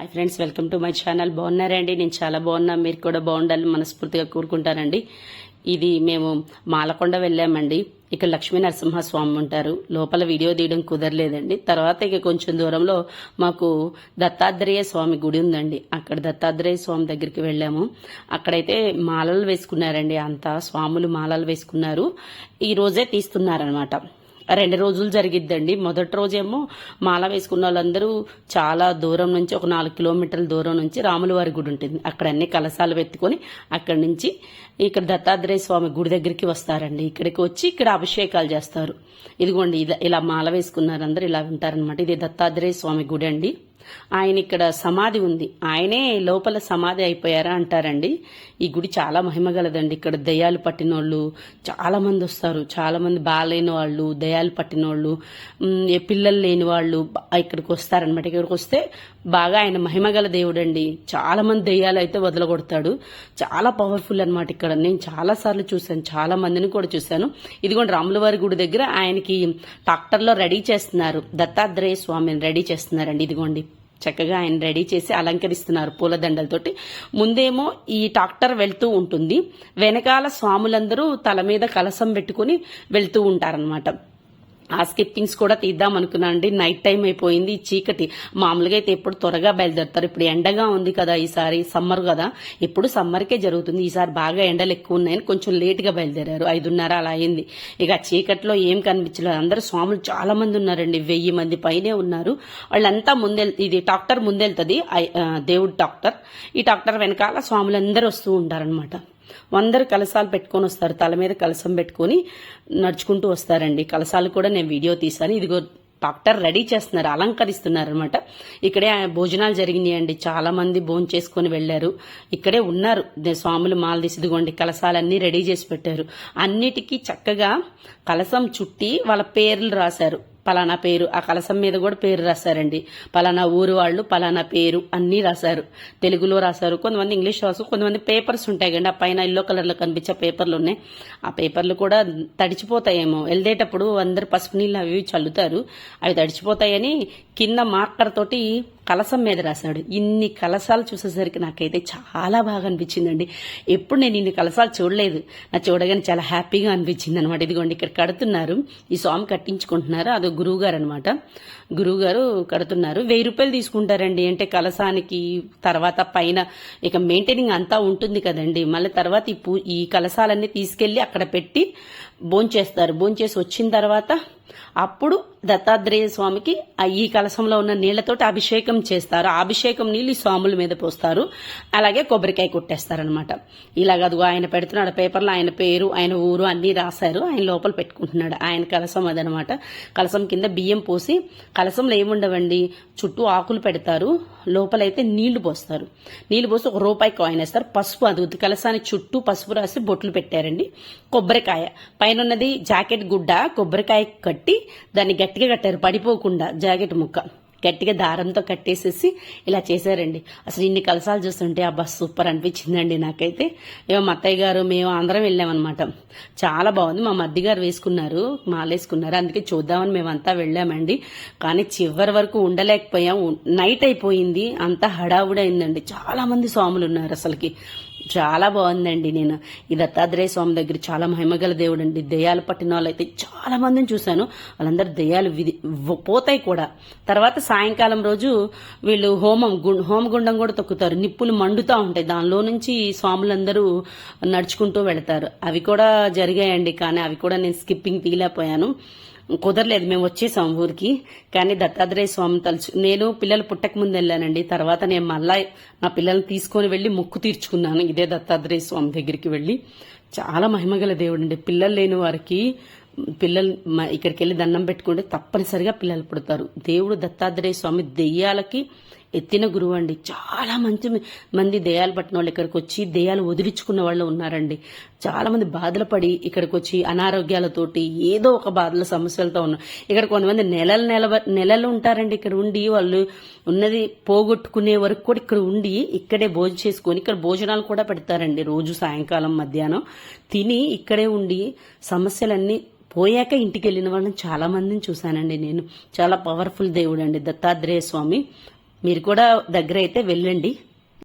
Hi friends welcome to my channel బాగున్నారండి నేను చాలా బాగున్నా. మీరు కూడా బాగుండాలని మనస్ఫూర్తిగా కోరుకుంటానండి. ఇది మేము మాలకొండ వెళ్ళామండి. ఇక్కడ లక్ష్మీ నరసింహస్వామి ఉంటారు. లోపల వీడియో తీయడం కుదరలేదండి. తర్వాత ఇక కొంచెం దూరంలో మాకు దత్తాత్రేయ స్వామి గుడి ఉందండి. అక్కడ దత్తాత్రేయ స్వామి దగ్గరికి వెళ్ళాము. అక్కడైతే మాలలు వేసుకున్నారండి. అంతా స్వాములు మాలలు వేసుకున్నారు. ఈ రోజే తీస్తున్నారనమాట రెండు రోజులు జరిగిద్దండి. మొదటి రోజేమో మాల వేసుకున్న వాళ్ళందరూ చాలా దూరం నుంచి ఒక నాలుగు కిలోమీటర్ల దూరం నుంచి రాములవారి గుడి ఉంటుంది. అక్కడ అన్ని కలశాలు పెట్టుకొని అక్కడి నుంచి ఇక్కడ దత్తాత్రేయ స్వామి గుడి దగ్గరికి వస్తారండి. ఇక్కడికి వచ్చి ఇక్కడ అభిషేకాలు చేస్తారు. ఇదిగోండి ఇలా ఇలా మాల వేసుకున్నారు అందరూ ఇలా ఉంటారనమాట ఇది దత్తాత్రేయ స్వామి గుడి అండి ఆయన ఇక్కడ సమాధి ఉంది. ఆయనే లోపల సమాధి అయిపోయారా అంటారండి? ఈ గుడి చాలా మహిమగలదండి. ఇక్కడ దయ్యాలు పట్టినోళ్ళు చాలా మంది వస్తారు. చాలా మంది బాగాలేని వాళ్ళు దయ్యాలు పట్టినోళ్ళు ఏ పిల్లలు లేని వాళ్ళు ఇక్కడికి వస్తారనమాట ఇక్కడికి వస్తే బాగా ఆయన మహిమగల దేవుడు అండి చాలా మంది అయితే వదలగొడతాడు. చాలా పవర్ఫుల్ అనమాట ఇక్కడ. నేను చాలా సార్లు చూశాను. చాలా మందిని కూడా చూశాను. ఇదిగోండి రాములవారి గుడి దగ్గర ఆయనకి ట్రాక్టర్లో రెడీ చేస్తున్నారు. దత్తాత్రేయ స్వామిని రెడీ చేస్తున్నారండి. ఇదిగోండి. చక్కగా ఆయన రెడీ చేసి అలంకరిస్తున్నారు పూలదండలతోటి. ముందేమో ఈ ట్రాక్టర్ వెళ్తూ ఉంటుంది. వెనకాల స్వాములందరూ తల మీద కలసం పెట్టుకుని వెళ్తూ ఉంటారనమాట ఆ స్కిప్పింగ్స్ కూడా తీద్దాం అనుకున్నాను అండి. నైట్ టైం అయిపోయింది. ఈ చీకటి మామూలుగా అయితే ఎప్పుడు త్వరగా బయలుదేరుతారు. ఇప్పుడు ఎండగా ఉంది కదా ఈసారి సమ్మర్ కదా. ఇప్పుడు సమ్మర్కే జరుగుతుంది. ఈసారి బాగా ఎండలు ఎక్కువ ఉన్నాయని కొంచెం లేట్గా బయలుదేరారు. ఐదున్నర అలా అయింది. ఇక చీకట్లో ఏం కనిపించలేదు. అందరూ స్వాములు చాలా మంది ఉన్నారండి. వెయ్యి మంది పైనే ఉన్నారు. వాళ్ళంతా ముందెల్ ఇది డాక్టర్ ముందెళ్తుంది. దేవుడు డాక్టర్. ఈ డాక్టర్ వెనకాల స్వాములు అందరూ వస్తూ ఉంటారనమాట అందరు కలసాలు పెట్టుకొని వస్తారు. తల మీద కలసం పెట్టుకొని నడుచుకుంటూ వస్తారండి. కలసాలు కూడా నేను వీడియో తీశాను. ఇదిగో డాక్టర్ రెడీ చేస్తున్నారు. అలంకరిస్తున్నారు అనమాట ఇక్కడే భోజనాలు జరిగినాయండి. చాలా మంది భోజనం చేసుకుని వెళ్ళారు ఇక్కడే ఉన్నారు. స్వాములు మాల తీసిదిగోండి కలసాలన్నీ రెడీ చేసి పెట్టారు. అన్నిటికీ చక్కగా కలసం చుట్టి వాళ్ళ పేర్లు రాశారు. పలానా పేరు ఆ కలసం మీద కూడా పేరు రాశారండి. పలానా ఊరు వాళ్ళు పలానా పేరు అన్నీ రాశారు. తెలుగులో రాశారు. కొంతమంది ఇంగ్లీష్ రాసు కొంతమంది పేపర్స్ ఉంటాయి కండి ఆ పైన ఎల్లో కలర్లో కనిపించే పేపర్లు ఉన్నాయి. ఆ పేపర్లు కూడా తడిచిపోతాయేమో. వెళ్ళేటప్పుడు అందరు పసుపు నీళ్ళు అవి చల్లుతారు. అవి తడిచిపోతాయని కింద మార్కర్ తోటి కలసం మీద రాశాడు. ఇన్ని కలసాలు చూసేసరికి నాకైతే చాలా బాగా అనిపించిందండి. ఎప్పుడు నేను ఇన్ని కలసాలు చూడలేదు. నా చూడగానే చాలా హ్యాపీగా అనిపించింది అనమాట ఇదిగోండి ఇక్కడ కడుతున్నారు. ఈ స్వామి కట్టించుకుంటున్నారు. అదో గురువు గారు అనమాట గురువుగారు కడుతున్నారు. వెయ్యి రూపాయలు తీసుకుంటారండి. అంటే కలసానికి తర్వాత పైన ఇక మెయింటైనింగ్ అంతా ఉంటుంది కదండి. మళ్ళీ తర్వాత ఈ పూ ఈ కలసాలన్నీ తీసుకెళ్ళి అక్కడ పెట్టి భోంచేస్తారు. భోంచేసి వచ్చిన తర్వాత అప్పుడు దత్తాత్రేయ స్వామికి ఈ కలశంలో ఉన్న నీళ్ళతోటి అభిషేకం చేస్తారు. ఆ అభిషేకం నీళ్ళు ఈ స్వాముల మీద పోస్తారు. అలాగే కొబ్బరికాయ కొట్టేస్తారనమాట ఇలాగ అదిగో ఆయన పెడుతున్నాడు పేపర్లో ఆయన పేరు ఆయన ఊరు అన్నీ రాశారు. ఆయన లోపల పెట్టుకుంటున్నాడు. ఆయన కలసం అదనమాట కలసం కింద బియ్యం పోసి కలసంలో ఏముండవండి? చుట్టూ ఆకులు పెడతారు. లోపలైతే నీళ్ళు పోస్తారు. నీళ్ళు పోసి ఒక రూపాయి కాయిన్ వేస్తారు. పసుపు అది కలసాన్ని చుట్టూ పసుపు రాసి బొట్లు పెట్టారండి. కొబ్బరికాయ. పైన ఉన్నది జాకెట్ గుడ్డ కొబ్బరికాయ కట్టి దాన్ని గట్టిగా కట్టారు పడిపోకుండా జాకెట్ ముక్క. గట్టిగా దారంతో కట్టేసేసి ఇలా చేశారండి. అసలు ఇన్ని కలసాలు చూస్తుంటే అబ్బా సూపర్ అనిపించిందండి నాకైతే. ఏమో మా గారు మేము అందరం వెళ్ళామన్నమాట. చాలా బాగుంది మా మద్ది గారు వేసుకున్నారు మాలేసుకున్నారు. అందుకే చూద్దామని మేమంతా వెళ్ళామండి. కానీ చివరి వరకు ఉండలేకపోయాం. నైట్ అయిపోయింది అంతా హడావుడైందండి. చాలా మంది స్వాములు ఉన్నారు అసలుకి. చాలా బాగుందండి నేను. ఈ దత్తాత్రేయ స్వామి దగ్గర చాలా మహిమగల దేవుడు అండి దెయ్యాలు పట్టిన వాళ్ళు అయితే చాలా మందిని చూశాను. వాళ్ళందరూ దెయ్యాలు విధి పోతాయి కూడా. తర్వాత సాయంకాలం రోజు వీళ్ళు హోమం హోమగుండం కూడా తొక్కుతారు. నిప్పులు మండుతూ ఉంటాయి. దానిలో నుంచి స్వాములందరూ నడుచుకుంటూ వెళతారు. అవి కూడా జరిగాయండి. కానీ అవి కూడా నేను స్కిప్పింగ్ తీయలేకపోయాను. కుదరలేదు. మేము వచ్చేసాం ఊరికి. కానీ దత్తాత్రేయ స్వామి తలుచు నేను పిల్లలు పుట్టక ముందు వెళ్ళానండి. తర్వాత నేను మళ్ళా నా పిల్లల్ని తీసుకొని వెళ్ళి మొక్కు తీర్చుకున్నాను. ఇదే దత్తాత్రేయ స్వామి దగ్గరికి వెళ్ళి. చాలా మహిమగల దేవుడు అండి పిల్లలు లేని వారికి పిల్లలు ఇక్కడికి వెళ్ళి దండం పెట్టుకుంటే తప్పనిసరిగా పిల్లలు పుడతారు. దేవుడు దత్తాత్రేయ స్వామి దెయ్యాలకి ఎత్తిన గురువు అండి. చాలా మంచి మంది దయాలు పట్టిన వాళ్ళు ఇక్కడికి వచ్చి దెయ్యాలు వదిలించుకున్న వాళ్ళు ఉన్నారండి. చాలా మంది బాధలు పడి ఇక్కడికి వచ్చి అనారోగ్యాలతోటి ఏదో ఒక బాధల సమస్యలతో ఉన్నారు ఇక్కడ కొంతమంది నెలలు నెల నెలలు ఉంటారండి ఇక్కడ ఉండి వాళ్ళు ఉన్నది పోగొట్టుకునే వరకు కూడా ఇక్కడ ఉండి ఇక్కడే భోజనం చేసుకొని ఇక్కడ భోజనాలు కూడా పెడతారండి రోజు సాయంకాలం మధ్యాహ్నం. తిని ఇక్కడే ఉండి సమస్యలన్నీ పోయాక ఇంటికి వెళ్ళిన వాళ్ళని చాలా మందిని చూశానండి నేను. చాలా పవర్ఫుల్ దేవుడు అండి దత్తాత్రేయ స్వామి మీరు కూడా దగ్గర అయితే వెళ్ళండి.